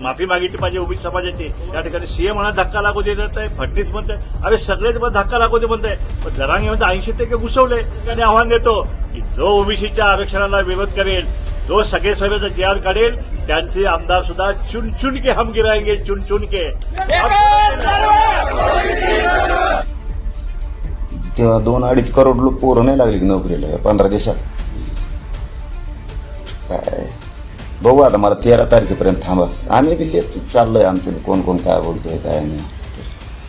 माफी मागितली पाहिजे ओबीसी समाजाची. या ठिकाणी सीएम म्हणा धक्का लागू दे जात आहे फडणवीस म्हणते अरे सगळेच मग धक्का लागू दे म्हणताय. पण जरांगे म्हणते ऐंशी टक्के घुसवले आणि आव्हान देतो की जो ओबीसीच्या आरक्षणाला विरोध करेल जो सगळे सभेचा जे आर काढेल त्यांचे आमदार सुद्धा चुन चुन के हम गिराएंगे चुन चुन के तेव्हा दोन अडीच करोड लोक पोरं नाही लागली की नोकरीला पंधरा दिवसात. बघू आता मला तेरा तारखेपर्यंत थांबास आम्ही बी लेत चाललोय आमचं. कोण कोण काय बोलतोय काय नाही.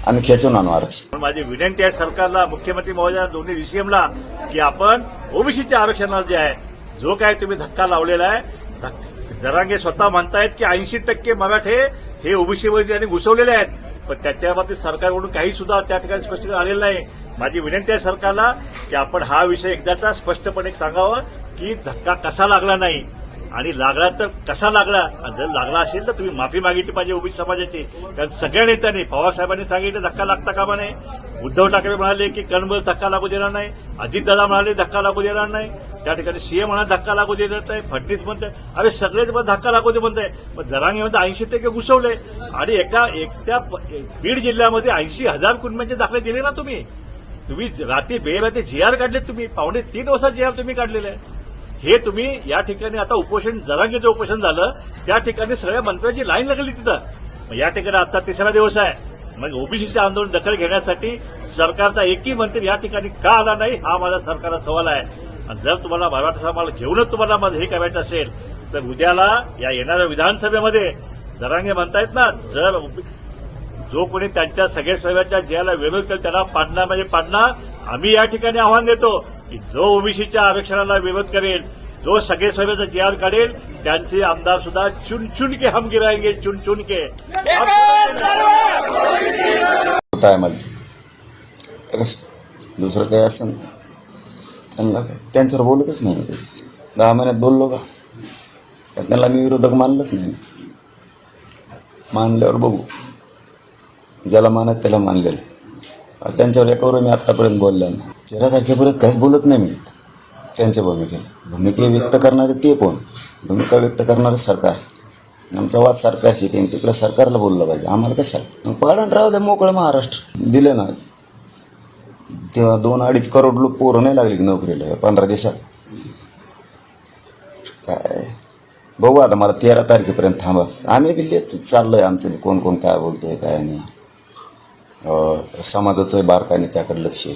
आम्ही खेचून आणू आरक्षण. पण माझी विनंती आहे सरकारला मुख्यमंत्री महोदया दोन्ही डीसीएमला की आपण ओबीसीच्या आरक्षणाला जे आहे जो काय तुम्ही धक्का लावलेला आहे जरांगे स्वतः म्हणतायत की ऐंशी टक्के मराठे हे ओबीसीमध्ये त्यांनी घुसवलेले आहेत. पण त्याच्या बाबतीत सरकारकडून काही सुद्धा त्या ठिकाणी स्पष्टीकरण आलेलं नाही. माझी विनंती आहे सरकारला की आपण हा विषय एकदाचा स्पष्टपणे सांगावं की धक्का कसा लागला नाही. आणि लागला तर कसा लागला? जर लागला असेल तर तुम्ही माफी मागितली पाहिजे ओबीसी समाजाची. कारण सगळ्या नेत्यांनी पवारसाहेबांनी सांगितलं धक्का लागता कामा नये. उद्धव ठाकरे म्हणाले की कणबल धक्का लागू देणार नाही. अजितदादा म्हणाले धक्का लागू देणार नाही. त्या ठिकाणी सीएम म्हणा धक्का लागू देत नाही. फडणीस म्हणते अरे सगळेच मग धक्का लागू दे म्हणताय पण जरांगे म्हणते ऐंशी टक्के घुसवले. आणि एका एकट्या बीड जिल्ह्यामध्ये ऐंशी हजार कुटुंबांचे दाखले दिले ना तुम्ही. तुम्ही रात्री बेरात्री जी आर काढले तुम्ही. पावणे तीन वाजता जी आर तुम्ही काढलेले. आहे हे तुम्ही या ठिकाणी आता उपोषण जरांगीचं उपोषण झालं त्या ठिकाणी सगळ्या मंत्र्यांची लाईन लागली तिथं. मग या ठिकाणी आता तिसरा दिवस आहे. मग ओबीसीचे आंदोलन दखल घेण्यासाठी सरकारचा एकही मंत्री या ठिकाणी का आला नाही हा माझा सरकारला सवाल आहे. आणि जर तुम्हाला मराठा समाजाला घेऊनच तुम्हाला मग हे करायचं असेल तर उद्याला या येणाऱ्या विधानसभेमध्ये जरांगे म्हणतायत ना जर जो कोणी त्यांच्या सगळ्या सभेच्या ज्याला विरोध करेल त्याला पाडणार म्हणजे पाडणार आम्ही या ठिकाणी आव्हान देतो. की जो ओबीसीच्या आरक्षणाला विरोध करेल जो सगळे सभेचा जे आर काढेल त्यांचे आमदार सुद्धा चुन चुन के हम गिराएंगे चुन चुन के दुसरं काही असं ना. त्यांना काय त्यांच्यावर बोलतच नाही मी कधीच. दहा महिन्यात बोललो का? त्यांना मी विरोधक मानलंच नाही मानल्यावर बघू. ज्याला मानत त्याला मानलेलं आणि त्यांच्यावर एकावर मी आत्तापर्यंत बोललो नाही. तेरा तारखेपर्यंत काहीच बोलत नाही मी. त्यांच्या भूमिकेला. भूमिके व्यक्त करणारे ते कोण? भूमिका व्यक्त करणारं सरकार. आमचा वाद सरकारशी ते तिकडे सरकारला बोललं पाहिजे. आम्हाला कशाला मग पाडण राहू द्या मोकळं महाराष्ट्र. दिलं ना. तेव्हा दोन अडीच करोड लोक पोरं नाही लागली की नोकरीला. पंधरा दिवसात. काय? बघू आता मला तेरा तारखेपर्यंत थांबाच आम्ही बी चाललं आहे आमचं. कोण कोण काय बोलतोय काय नाही. समाजाचं बारकाने त्याकडे लक्ष आहे.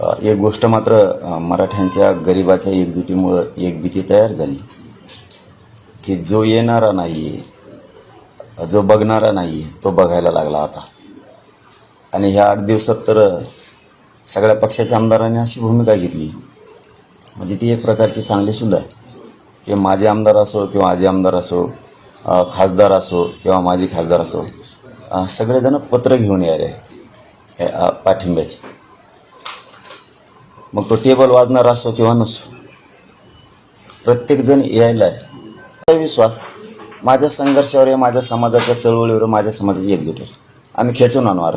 एक गोष्ट मात्र मराठ्यांच्या गरिबाच्या एकजुटीमुळं एक भीती तयार झाली. की जो येणारा नाही आहे जो बघणारा नाही आहे तो बघायला लागला आता आणि ह्या आठ दिवसात तर सगळ्या पक्षाच्या आमदारांनी अशी भूमिका घेतली. म्हणजे ती एक प्रकारची चांगलीसुद्धा आहे. की माझे आमदार असो किंवा आजी आमदार असो खासदार असो किंवा माझे खासदार असो सगळेजणं सगळेजण पत्र घेऊन यायला आहेत पाठिंब्याचे. मग तो टेबल वाजणार असो किंवा नसो प्रत्येकजण यायला आहे. विश्वास? माझ्या संघर्षावर माझ्या समाजाच्या चळवळीवर माझ्या समाजाची एकजूट आहे. आम्ही खेचून आणणार